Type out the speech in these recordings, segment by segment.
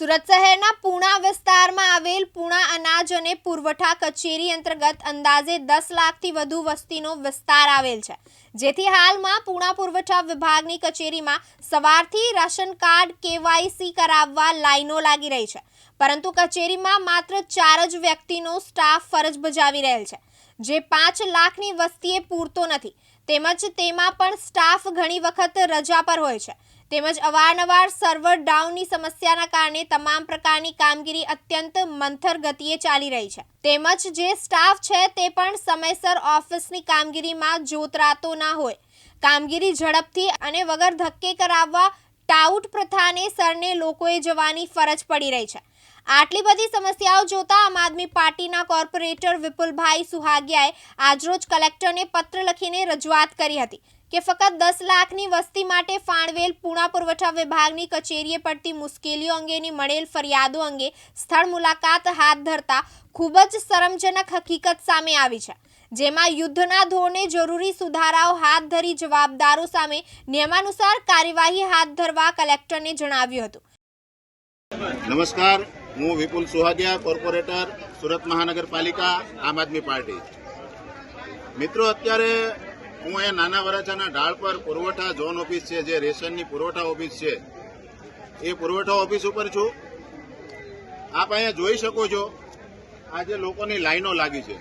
સુરત શહેરના પૂણા વિસ્તારમાં આવેલ પૂણા અનાજ અને પુરવઠા કચેરી અંતર્ગત અંદાજે દસ લાખથી વધુ વસ્તીનો વિસ્તાર આવેલ છે. જેથી હાલમાં પૂણા પુરવઠા વિભાગની કચેરીમાં સવારથી રાશન કાર્ડ, કેવાયસી કરાવવા લાઈનો લાગી રહી છે. પરંતુ કચેરીમાં માત્ર ચાર જ વ્યક્તિનો સ્ટાફ ફરજ બજાવી રહેલ છે. જે પાંચ લાખની વસ્તીએ પૂરતો નથી. તેમજ તેમાં પણ સ્ટાફ ઘણી વખત રજા પર હોય છે. તેમજ અવારનવાર સર્વર ડાઉનની સમસ્યાના કારણે તમામ પ્રકારની કામગીરી અત્યંત મંથર ગતિએ ચાલી રહી છે. તેમજ જે સ્ટાફ છે તે પણ સમયસર ઓફિસની કામગીરીમાં જોતરાતો ના હોય. કામગીરી ઝડપથી અને વગર ધક્કે કરાવવા ટાઉટ પ્રથાને સરને લોકોએ જવાની ફરજ પડી રહી છે. આટલી બધી સમસ્યાઓ જોતા આમ આદમી પાર્ટીના કોર્પોરેટર વિપુલભાઈ સુહાગિયાએ આજરોજ કલેક્ટરને પત્ર લખીને રજૂઆત કરી હતી. કે ફક્ત દસ લાખની વસ્તી માટે ફાળવેલ પૂણા પુરવઠા વિભાગની કચેરીએ પડતી મુશ્કેલીઓ અંગેની મળેલ ફરિયાદો અંગે સ્થળ મુલાકાત હાથ ધરતા ખૂબ જ શરમજનક હકીકત સામે આવી છે. જેમાં યુદ્ધના ધોરણે જરૂરી સુધારાઓ હાથ ધરી જવાબદારો સામે નિયમાનુસાર કાર્યવાહી હાથ ધરવા કલેક્ટરને જણાવ્યું હતું. નમસ્કાર, હું વિપુલ સુહાગિયા, કોર્પોરેટર, સુરત મહાનગરપાલિકા, આમ આદમી પાર્ટી. મિત્રો, અત્યારે હું અહીંયા નાના વરાછાના ઢાળ પર પુરવઠા ઝોન ઓફિસ છે, જે રેશનની પુરવઠા ઓફિસ છે. એ પુરવઠા ઓફિસ ઉપર છું. આપ અહીંયા જોઈ શકો છો આજે લોકોની લાઈનો લાગી છે.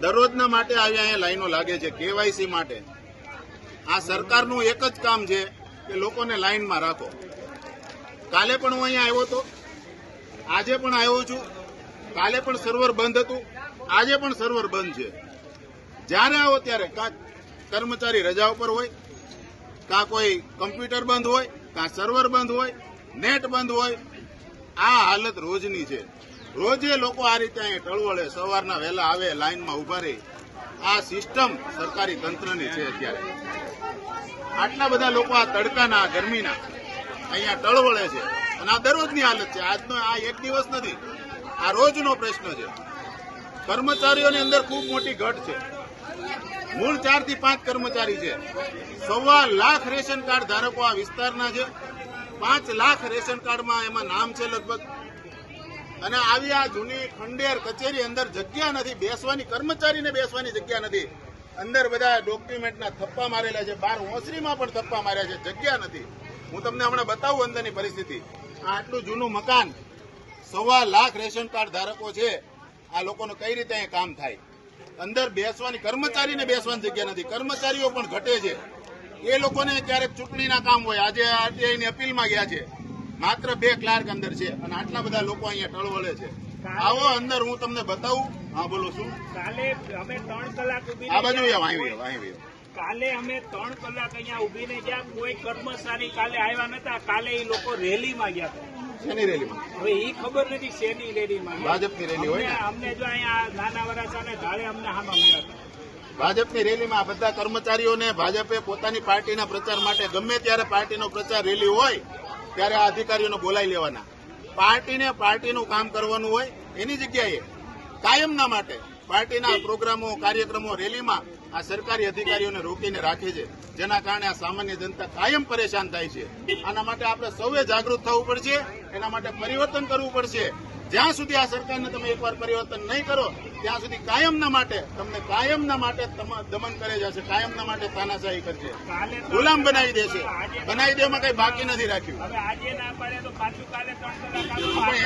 દરરોજના માટે આવી અહીંયા લાઈનો લાગે છે, કેવાયસી માટે. આ સરકારનું એક જ કામ છે કે લોકોને લાઈનમાં રાખો. કાલે પણ હું અહીંયા આવ્યો હતો. આજે પણ આવ્યો છું. કાલે પણ સર્વર બંધ હતું. આજે પણ સર્વર બંધ છે. જ્યારે આવો ત્યારે કાં કર્મચારી રજા ઉપર હોય, કાં કોઈ કમ્પ્યુટર બંધ હોય, કાં સર્વર બંધ હોય, નેટ બંધ હોય, આ હાલત રોજની છે. રોજે લોકો આ રીતે અહીંયા ટળવળે, સવારના વહેલા આવે, લાઇનમાં ઊભા રહે. આ સિસ્ટમ સરકારી તંત્રની છે અત્યારે. આટલા બધા લોકો આ તડકાના ગરમીના અહીંયા ટળવળે છે. અને આ દરરોજની હાલત છે. આજનો આ એક દિવસ નથી. આ રોજનો પ્રશ્ન છે. કર્મચારીઓની અંદર ખૂબ મોટી ઘટ છે. મૂળ ચારથી પાંચ કર્મચારી છે. સવા લાખ રેશન કાર્ડ ધારકો આ વિસ્તારના છે. પાંચ લાખ રેશન કાર્ડમાં એમાં નામ છે લગભગ. અને આવી આ જૂની ખંડેર કચેરી અંદર જગ્યા નથી. બેસવાની કર્મચારીને બેસવાની જગ્યા નથી. અંદર બધા ડોક્યુમેન્ટના થપ્પા મારેલા છે. બાર ઓસરીમાં પણ થપ્પા માર્યા છે. જગ્યા નથી. હું તમને હમણાં બતાવું અંદરની પરિસ્થિતિ. આ આટલું જૂનું મકાન સવા લાખ રેશન કાર્ડ ધારકો છે. આ લોકોનું કઈ રીતે અહીં કામ થાય? અંદર બેસવાની કર્મચારીને બેસવાની જગ્યા નથી. કર્મચારીઓ પણ ઘટે છે. એ લોકોને ક્યારેક ચૂંટણીના કામ હોય. આજે આરટીઆઈની અપીલમાં ગયા છે. માત્ર બે ક્લાર્ક અંદર છે અને આટલા બધા લોકો અહીંયા ટળવળે છે. આવો અંદર હું તમને બતાવું. હા બોલો શું? કાલે અમે ત્રણ કલાક આ બાજુ. આવો, આવો. કાલે અમે ત્રણ કલાક અહીંયા ઉભીને ગયા કોઈ કર્મચારી કાલે આવ્યા નતા કાલે એ લોકો રેલીમાં ગયા હતા. શેની રેલીમાં હવે એ ખબર નથી શેની રેલીમાં. ભાજપની રેલી હોય ને? અમને- જો અહીંયા નાના વરાછાને ધારે અમને હામાં મળ્યા હતા ભાજપની રેલીમાં બધા કર્મચારીઓને ભાજપે પોતાની પાર્ટીના પ્રચાર માટે ગમે ત્યારે પાર્ટીનો પ્રચાર રેલી હોય ત્યારે આ અધિકારીઓને બોલાવી લેવાના. પાર્ટીને પાર્ટીનું કામ કરવાનું હોય એની જગ્યાએ કાયમના માટે પાર્ટીના પ્રોગ્રામો કાર્યક્રમો રેલીમાં આ સરકારી અધિકારીઓને રોકીને રાખે છે જેના કારણે આ સામાન્ય જનતા કાયમ પરેશાન થાય છે. આના માટે આપણે સૌએ જાગૃત થવું પડશે એના માટે પરિવર્તન કરવું પડશે. જ્યાં સુધી આ સરકારને તમે એકવાર પરિવર્તન નહીં કરો ત્યાં સુધી કાયમના માટે તમને કાયમના માટે દમન કરે જશે કાયમના માટે તાનાશાહી કરશે. ગુલામ બનાવી દેશે. બનાવી દેવામાં કઈ બાકી નથી રાખ્યું.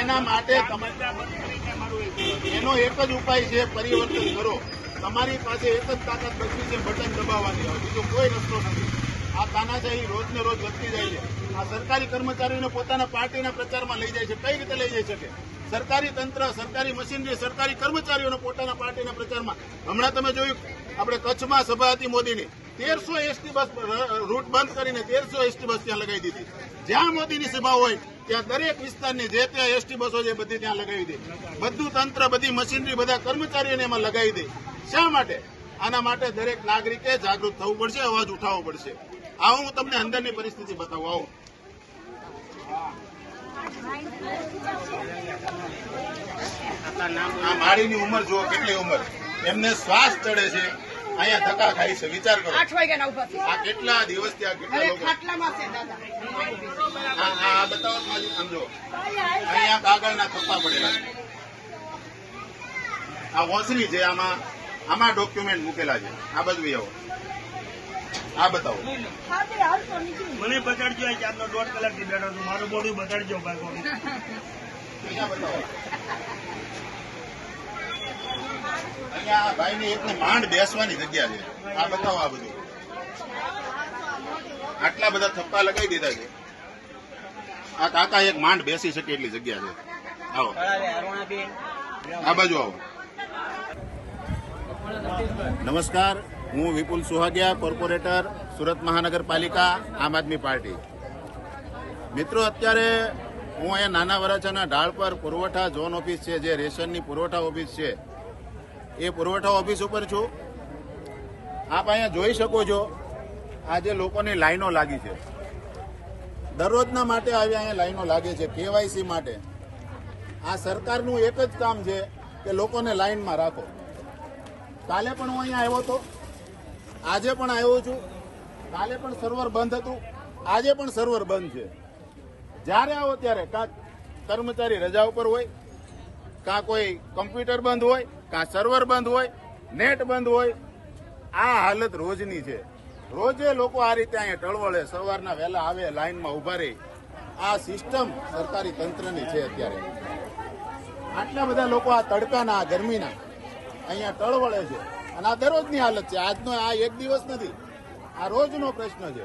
એના માટે. એનો એક જ ઉપાય છે પરિવર્તન કરો. તમારી પાસે એક જ તાકાત બચી છે બટન દબાવવાની હોય બીજો કોઈ રસ્તો નથી. આ તાનાશાહી રોજ ને રોજ વધતી જાય છે. આ સરકારી કર્મચારીઓને પોતાના પાર્ટીના પ્રચારમાં લઈ જાય છે. કઈ રીતે લઈ જઈ શકે? સરકારી તંત્ર, સરકારી મશીનરી, સરકારી કર્મચારીઓને પોતાના પાર્ટીના પ્રચારમાં. હમણાં તમે જોયું, આપણે કચ્છમાં સભા હતી મોદીની. તેરસો એસટી બસ રૂટ બંધ કરીને તેરસો એસટી બસ ત્યાં લગાવી દીધી. જ્યાં મોદીની સભા હોય, ત્યાં દરેક વિસ્તારની જે ત્યાં એસટી બસો છે બધી ત્યાં લગાવી દે. બધું તંત્ર, બધી મશીનરી, બધા કર્મચારીઓને એમાં લગાવી દે. શા માટે? આના માટે દરેક નાગરિકે જાગૃત થવું પડશે અવાજ ઉઠાવવો પડશે. આવો હું તમને અંદરની પરિસ્થિતિ બતાવું. આવો. આ માળીની ઉંમર જુઓ કેટલી ઉંમર. એમને શ્વાસ ચડે છે. અહીંયા ધક્કા ખાય છે. વિચાર કરો. આઠ વાગ્યાના ઊભા આ કેટલા દિવસ ત્યાં કેટલા લોકો ખાટલામાં છે દાદા. આ બતાવો તો માજી, આમ અહીંયા કાગળના થપ્પા પડેલા આ વોસરી છે આમાં. આમાં ડોક્યુમેન્ટ મૂકેલા છે. આ બધું આવો. આ બતાવો. મને બતાડજો આ ચારનો દોઢ કલાકથી બેઠો છું. મારું બોડું બતાડજો ભાઈ અહીંયા બતાવો. અહીંયા આ ભાઈને એકને માંડ બેસવાની જગ્યા છે. આ બતાવો આ બધું. આટલા બધા થપ્પા લગાવી દીધા છે. આ કાકા એક માંડ બેસી શકે એટલી જગ્યા છે. આવો. આ બાજુ આવો. નમસ્કાર, હું વિપુલ સુહાગિયા, કોર્પોરેટર, સુરત મહાનગરપાલિકા, આમ આદમી પાર્ટી. મિત્રો, અત્યારે હું અહીંયા નાના વરાછાના ઢાળ પર પુરવઠા ઝોન ઓફિસ છે, જે રેશનની પુરવઠા ઓફિસ છે. એ પુરવઠા ઓફિસ ઉપર છું. આપ અહીંયા જોઈ શકો છો આજે લોકોની લાઈનો લાગી છે. દરરોજના માટે આવી અહીંયા લાઈનો લાગે છે, કેવાયસી માટે. આ સરકારનું એક જ કામ છે કે લોકોને લાઈનમાં રાખો. કાલે પણ હું અહીંયા આવ્યો હતો આજે પણ આવ્યો છું. કાલે પણ સર્વર બંધ હતું. આજે પણ સર્વર બંધ છે. જ્યારે આવો ત્યારે કાં કર્મચારી રજા ઉપર હોય, કાં કોઈ કમ્પ્યુટર બંધ હોય, કાં સર્વર બંધ હોય નેટ બંધ હોય, આ હાલત રોજની છે. રોજે લોકો આ રીતે અહીંયા ટળવળે, સવારના વહેલા આવે લાઇનમાં ઊભા રહી. આ સિસ્ટમ સરકારી તંત્રની છે અત્યારે. આટલા બધા લોકો આ તડકાના, આ ગરમીના. અહીંયા ટળવળે છે. અને આ દરરોજની હાલત છે. આજનો આ એક દિવસ નથી. આ રોજનો પ્રશ્ન છે.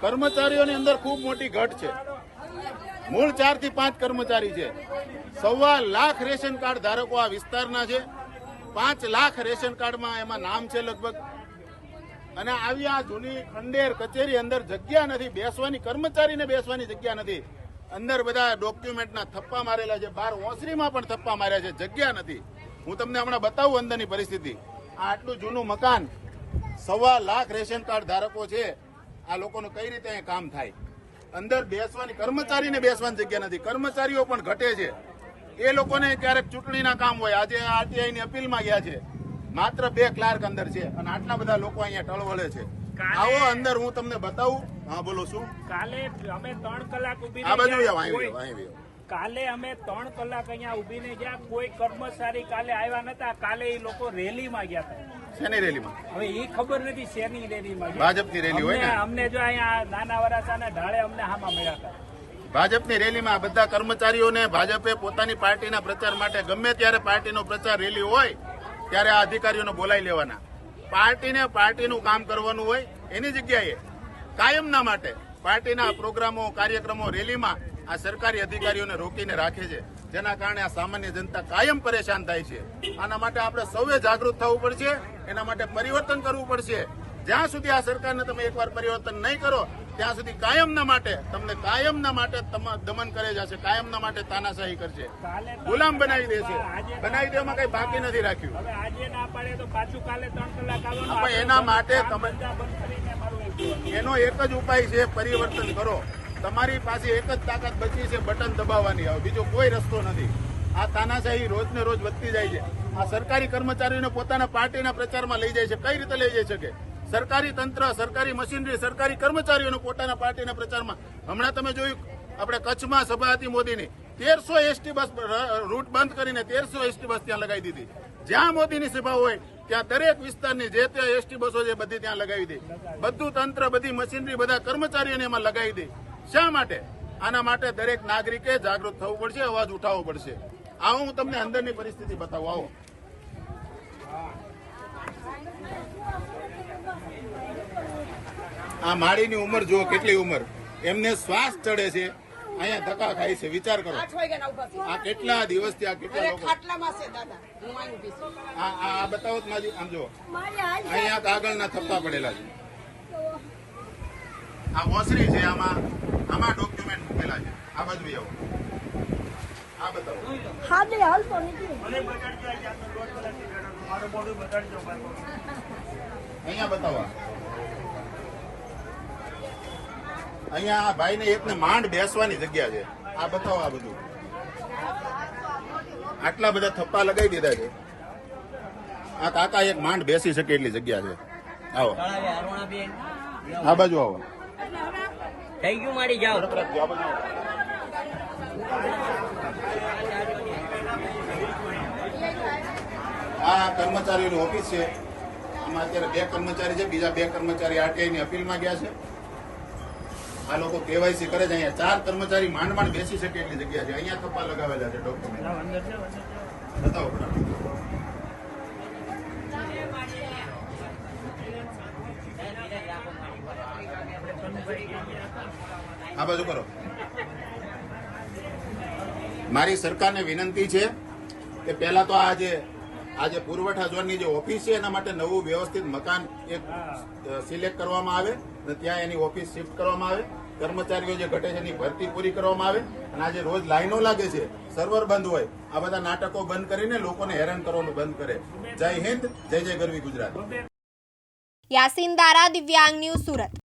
કર્મચારીઓની અંદર ખૂબ મોટી ઘટ છે. મૂળ ચારથી પાંચ કર્મચારી છે. સવા લાખ રેશન કાર્ડ ધારકો આ વિસ્તારના છે. પાંચ લાખ રેશન કાર્ડમાં એમાં નામ છે લગભગ. અને આવી આ જૂની ખંડેર કચેરી અંદર જગ્યા નથી. બેસવાની કર્મચારીને બેસવાની જગ્યા નથી. અંદર બધા ડોક્યુમેન્ટના થપ્પા મારેલા છે. બહાર ઓસરીમાં પણ થપ્પા માર્યા છે. જગ્યા નથી. હું તમને હમણાં બતાવું અંદરની પરિસ્થિતિ. આ આટલું જૂનું મકાન સવા લાખ રેશન કાર્ડ ધારકો છે. આ લોકોનું કઈ રીતે અહીં કામ થાય? અંદર બેસવાની કર્મચારીને બેસવાની જગ્યા નથી. કર્મચારીઓ પણ ઘટે છે. એ લોકોને ક્યારેક ચૂંટણીના કામ હોય. આજે આરટીઆઈ ની અપીલમાં ગયા છે. માત્ર બે ક્લાર્ક અંદર છે અને આટલા બધા લોકો અહીંયા ટળવળે છે. આવો અંદર હું તમને બતાવું. હા બોલો શું? કાલે અમે ત્રણ કલાક ઊભી આ બાજુ આવ્યો અહીં કોઈ- આવો, અહીં આવો. કાલે અમે ત્રણ કલાક અહીંયા ઉભીને ગયા. કોઈ કર્મચારી કાલે આવ્યા નતા. કાલે એ લોકો રેલીમાં ગયા હતા. શેની રેલીમાં? હવે એ ખબર નથી શેની રેલીમાં. ભાજપની રેલી હોય અમને જો અહીંયા નાના વરાસાના ઢાળે અમને હામાં મળ્યા હતા. ભાજપની રેલીમાં બધા કર્મચારીઓને ભાજપે પોતાની પાર્ટીના પ્રચાર માટે ગમે ત્યારે પાર્ટીનો પ્રચાર રેલી હોય ત્યારે આ અધિકારીઓને બોલાવી લેવાના. પાર્ટીને પાર્ટીનું કામ કરવાનું હોય એની જગ્યાએ કાયમના માટે પાર્ટીના પ્રોગ્રામો કાર્યક્રમો રેલીમાં આ સરકારી અધિકારીઓને રોકીને રાખે છે. જેના કારણે આ સામાન્ય જનતા કાયમ પરેશાન થાય છે. આના માટે આપણે સૌએ જાગૃત થવું પડશે. એના માટે પરિવર્તન કરવું પડશે. જ્યાં સુધી આ સરકારને તમે એકવાર પરિવર્તન નહીં કરો ત્યાં સુધી કાયમના માટે તમને કાયમના માટે દમન કરે જશે. કાયમના માટે તાનાશાહી કરશે. ગુલામ બનાવી દેશે. બનાવી દેવામાં કઈ બાકી નથી રાખ્યું. એના માટે તમે-. એનો એક જ ઉપાય છે પરિવર્તન કરો. તમારી પાસે એક જ તાકાત બચી છે, બટન દબાવવાની. હવે બીજો કોઈ રસ્તો નથી. આ તાનાશાહી રોજ ને રોજ વધતી જાય છે. આ સરકારી કર્મચારીઓને પોતાના પાર્ટીના પ્રચારમાં લઈ જાય છે. કઈ રીતે લઈ જઈ શકે? સરકારી તંત્ર, સરકારી મશીનરી, સરકારી કર્મચારીઓને પોતાના પાર્ટીના પ્રચારમાં. હમણાં તમે જોયું, આપણે કચ્છમાં સભા હતી મોદીની. તેરસો એસટી બસ રૂટ બંધ કરીને તેરસો એસટી બસ ત્યાં લગાવી દીધી. જ્યાં મોદીની સભા હોય, ત્યાં દરેક વિસ્તારની જે તે એસટી બસો છે, બધી ત્યાં લગાવી દે. બધું તંત્ર, બધી મશીનરી, બધા કર્મચારીઓને એમાં લગાવી દે. શા માટે? આના માટે દરેક નાગરિકે જાગૃત થવું પડશે અવાજ ઉઠાવવો પડશે. આવો હું તમને અંદરની પરિસ્થિતિ બતાવું. આવો. આ માળીની ઉંમર જુઓ કેટલી ઉંમર. એમને શ્વાસ ચડે છે અહીંયા ધક્કા ખાય છે. વિચાર કરો. આ કેટલા દિવસથી આ કેટલા લોકો? ખાટલામાં છે દાદા. હું અહીં ઊભી છું. આ બતાવો તો માજી આમ જુઓ. અહીંયા કાગળના થપ્પા પડેલા છે. આ ઓસરી છે આમાં. આમાં ડોક્યુમેન્ટ મૂકેલા છે. આ બાજુ આવો. આ બતાવો. મને બતાડજો આ ચારનો કલાકથી બેઠો છું બોડી બતાડજો અહીંયા બતાવો. અહીંયા આ ભાઈને એકને માંડ બેસવાની જગ્યા છે. આ બતાવો આ બધું. આટલા બધા થપ્પા લગાવી દીધા છે. આ કાકા એક માંડ બેસી શકે એટલી જગ્યા છે. આવો. આ બાજુ આવો. થઈ ગયું મારી જાઓ. આ કર્મચારીઓની ઓફિસ છે. આમાં અત્યારે બે કર્મચારી છે, બીજા બે કર્મચારી આરટીઆઈ ની અપીલમાં ગયા છે. આ લોકો કેવાયસી કરે છે. અહીંયા ચાર કર્મચારી માંડ માંડ બેસી શકે એટલી જગ્યા છે. અહીંયા થપ્પા લગાવેલા છે ડોક્યુમેન્ટ બતાવો. આ બાજુ કરો. મારી સરકારને વિનંતી છે કે પહેલા તો આ જે, આ પુરવઠા ઝોનની જે ઓફિસ છે, એના માટે નવું વ્યવસ્થિત મકાન એક સિલેક્ટ કરવામાં આવે અને ત્યાં એની ઓફિસ શિફ્ટ કરવામાં આવે. કર્મચારીઓ જે ઘટે છે એની ભરતી પૂરી કરવામાં આવે અને આજે રોજ લાઈનો લાગે છે, સર્વર બંધ હોય, આ બધા નાટકો બંધ કરીને લોકોને હેરાન કરવાનું બંધ કરે. જય હિન્દ, જય જય ગરવી ગુજરાત. યાસીન દારા, દિવ્યાંગ ન્યૂઝ સુરત.